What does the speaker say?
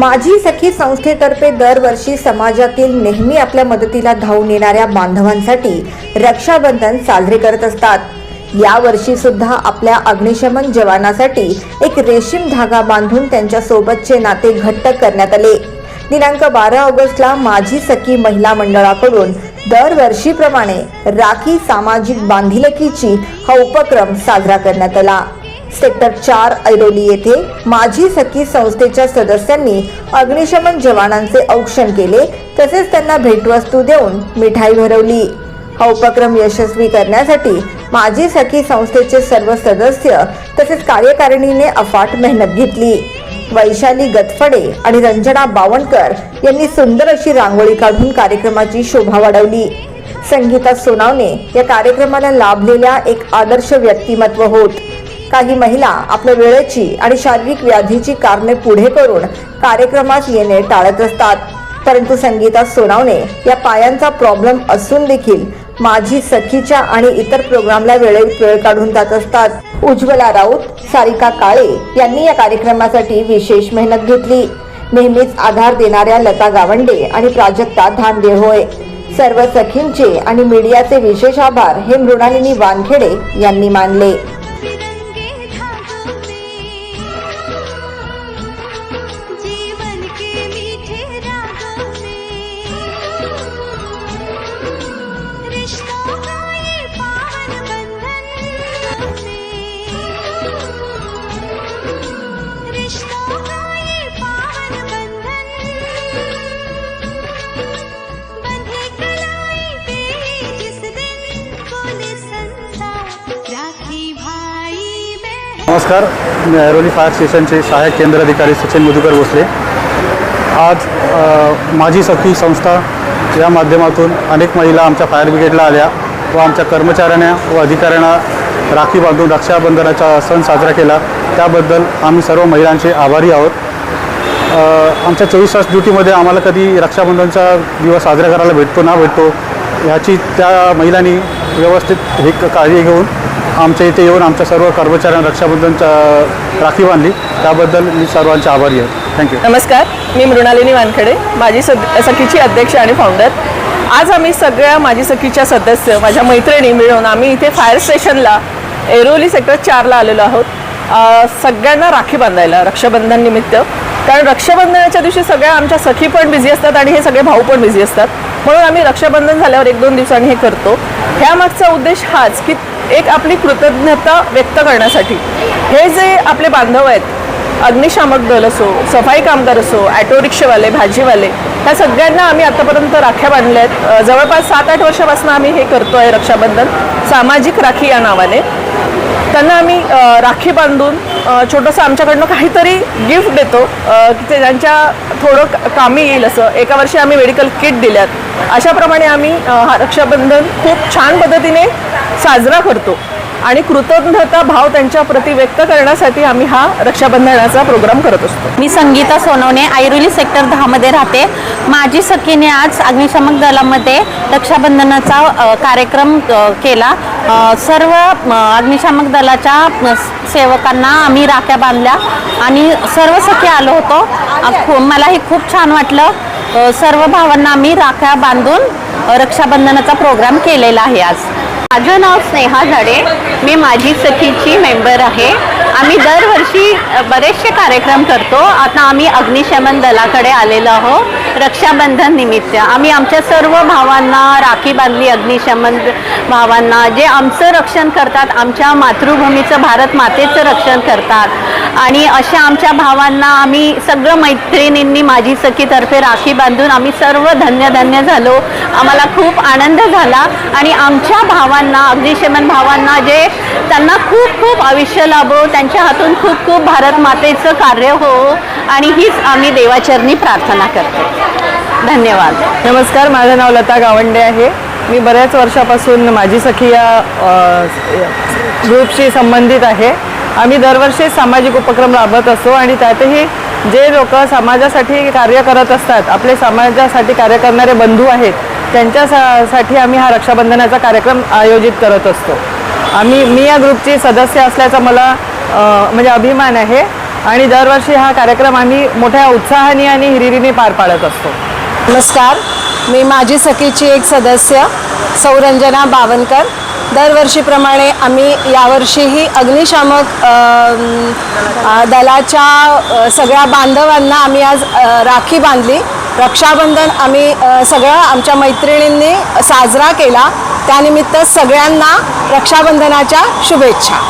माझी सखी संस्थेतर्फे दरवर्षी समाजातील नेहमी आपल्या मदतीला धावून येणाऱ्या बांधवांसाठी रक्षाबंधन साजरे करत असतात. या वर्षी सुद्धा आपल्या अग्निशमन जवानासाठी एक रेशीम धागा बांधून त्यांच्या सोबतचे नाते घट्ट करण्यात आले. दिनांक बारा ऑगस्टला माझी सखी महिला मंडळाकडून दरवर्षीप्रमाणे राखी सामाजिक बांधिलकीची हा उपक्रम साजरा करण्यात आला. सेक्टर चार ऐरोली येथे माझी सखी संस्थेच्या सदस्यांनी अग्निशमन जवानांचे औक्षण केले तसेच त्यांना भेटवस्तू देऊन मिठाई भरवली. हा उपक्रम यशस्वी करण्यासाठी माझी सखी संस्थेचे सर्व सदस्य तसेच कार्यकारिणीने अफाट मेहनत घेतली. वैशाली गतफडे आणि रंजना बावणकर यांनी सुंदर अशी रांगोळी काढून कार्यक्रमाची शोभा वाढवली. संगीता सोनावणे या कार्यक्रमाला लाभलेल्या एक आदर्श व्यक्तिमत्व होत. काही महिला आपल्या वेळेची आणि शारीरिक व्याधीची कारणे पुढे करून कार्यक्रमात येणे टाळत असतात. परंतु संगीता सोनावणे या पायांचा प्रॉब्लेम असून देखील माझी सखीच्या आणि इतर प्रोग्रामला वेळेत वेळ काढून जात असतात. उज्ज्वला राऊत सारिका काळे यांनी या कार्यक्रमासाठी विशेष मेहनत घेतली. नेहमीच आधार देणाऱ्या लता गावंडे आणि प्राजक्ता धानदे होय. सर्व सखींचे आणि मीडियाचे विशेष आभार हे मृणालिनी वानखेडे यांनी मानले. नमस्कार मी ऐरोली फायर स्टेशनचे सहाय्यक केंद्र अधिकारी सचिन मधुकर भोसले. आज माझी सखी संस्था या माध्यमातून अनेक महिला आमच्या फायर ब्रिगेडला आल्या व आमच्या कर्मचाऱ्यांना व अधिकाऱ्यांना राखी बांधून रक्षाबंधनाचा सण साजरा केला. त्याबद्दल आम्ही सर्व महिलांचे आभारी आहोत. आमच्या चोवीस तास ड्युटीमध्ये आम्हाला कधी रक्षाबंधनचा दिवस साजरा करायला भेटतो ना भेटतो ह्याची त्या महिलांनी व्यवस्थित हे काळजी घेऊन आमच्या इथे येऊन आमच्या सर्व कर्मचाऱ्यांना रक्षाबंधनचा राखी बांधली. त्याबद्दल मी सर्वांचे आभारी आहे. थँक्यू नमस्कार. मी मृणालिनी वानखडे माझी सद सखीची अध्यक्ष आणि फाउंडर आज आम्ही सगळ्या माझी सखीच्या सदस्य माझ्या मैत्रिणी मिळून आम्ही इथे फायर स्टेशनला एरोली सेक्टर चारला आलेलो आहोत. सगळ्यांना राखी बांधायला रक्षाबंधन निमित्त. कारण रक्षाबंधनाच्या दिवशी सगळ्या आमच्या सखी पण बिझी असतात आणि हे सगळे भाऊ पण बिझी असतात. म्हणून आम्ही रक्षाबंधन झाल्यावर एक दोन दिवसांनी हे करतो. ह्यामागचा उद्देश हाच की एक आपली कृतज्ञता व्यक्त करण्यासाठी. हे जे आपले बांधव आहेत अग्निशामक दल असो सफाई कामगार असो ॲटो रिक्षेवाले भाजीवाले ह्या सगळ्यांना आम्ही आतापर्यंत राख्या बांधल्या आहेत. जवळपास सात आठ वर्षापासून आम्ही हे करतो आहे रक्षाबंधन. सामाजिक राखी या नावाने. त्यांना आम्ही राखी बांधून छोटंसं आमच्याकडनं काहीतरी गिफ्ट देतो की ते ज्यांच्या थोडं कामी येईल असं. एका वर्षी आम्ही मेडिकल किट दिल्यात. अशाप्रमाणे आम्ही हा रक्षाबंधन खूप छान पद्धतीने साजरा करतो. आणि कृतज्ञता भाव त्यांच्या प्रती व्यक्त करण्यासाठी आम्ही हा रक्षाबंधनाचा प्रोग्राम करत असतो. मी संगीता सोनवणे ऐरोली सेक्टर दहामध्ये राहते. माझी सखीने आज अग्निशमक दलामध्ये रक्षाबंधनाचा कार्यक्रम केला. सर्व अग्निशामक दलाच्या सेवकांना आम्ही राख्या बांधल्या आणि सर्व सखी आलो होतो. मलाही खूप छान वाटलं. सर्व भावांना आम्ही राख्या बांधून रक्षाबंधनाचा प्रोग्राम केलेला आहे आज. माझं नाव स्नेहा झाडे मी माझी सखीची मेंबर आहे. आम्ही दरवर्षी बरेचसे कार्यक्रम करतो. आता आम्ही अग्निशमन दलाकडे आलेलो आहोत. रक्षाबंधन निमित्त. आम्ही आमच्या सर्व भावांना राखी बांधली अग्निशमन भावांना. जे आमचं रक्षण करतात आमच्या मातृभूमीचं भारत मातेचं रक्षण करतात. आणि अशा आमच्या भावांना आम्ही सगळं मैत्रिणींनी माझी सखीतर्फे राखी बांधून आम्ही सर्व धन्य धन्य झालो. आम्हाला खूप आनंद झाला. आणि आमच्या भावांना अग्निशमन भावांना जे त्यांना खूप खूप आयुष्य लाभो त्यांच्या हातून खूप खूप भारत मातेचं कार्य हो. आणि हीच आम्ही देवाचरणी प्रार्थना करतो. धन्यवाद. नमस्कार माझं नाव लता गावंडे आहे. मी बऱ्याच वर्षापासून माझी सखी या ग्रुपशी संबंधित आहे. आम्ही दरवर्षी सामाजिक उपक्रम राबवत असतो आणि त्यातही जे लोक समाजासाठी कार्य करत असतात आपले समाजासाठी कार्य करणारे बंधू आहेत त्यांच्या सा- साठी आम्ही हा रक्षाबंधनाचा कार्यक्रम आयोजित करत असतो. आम्ही मी या ग्रुपची सदस्य असल्याचा मला म्हणजे अभिमान आहे. आणि दरवर्षी हा कार्यक्रम आम्ही मोठ्या उत्साहाने आणि हिरिरीने पार पाडत असतो. नमस्कार. मी माझी सखीची एक सदस्य सौरंजना बावनकर. दरवर्षीप्रमाणे आम्ही यावर्षीही अग्निशामक दलाच्या सगळ्या बांधवांना आम्ही आज राखी बांधली. रक्षाबंधन आम्ही सगळं सगळ्या आमच्या मैत्रिणींनी साजरा केला. त्यानिमित्त सगळ्यांना रक्षाबंधनाच्या शुभेच्छा.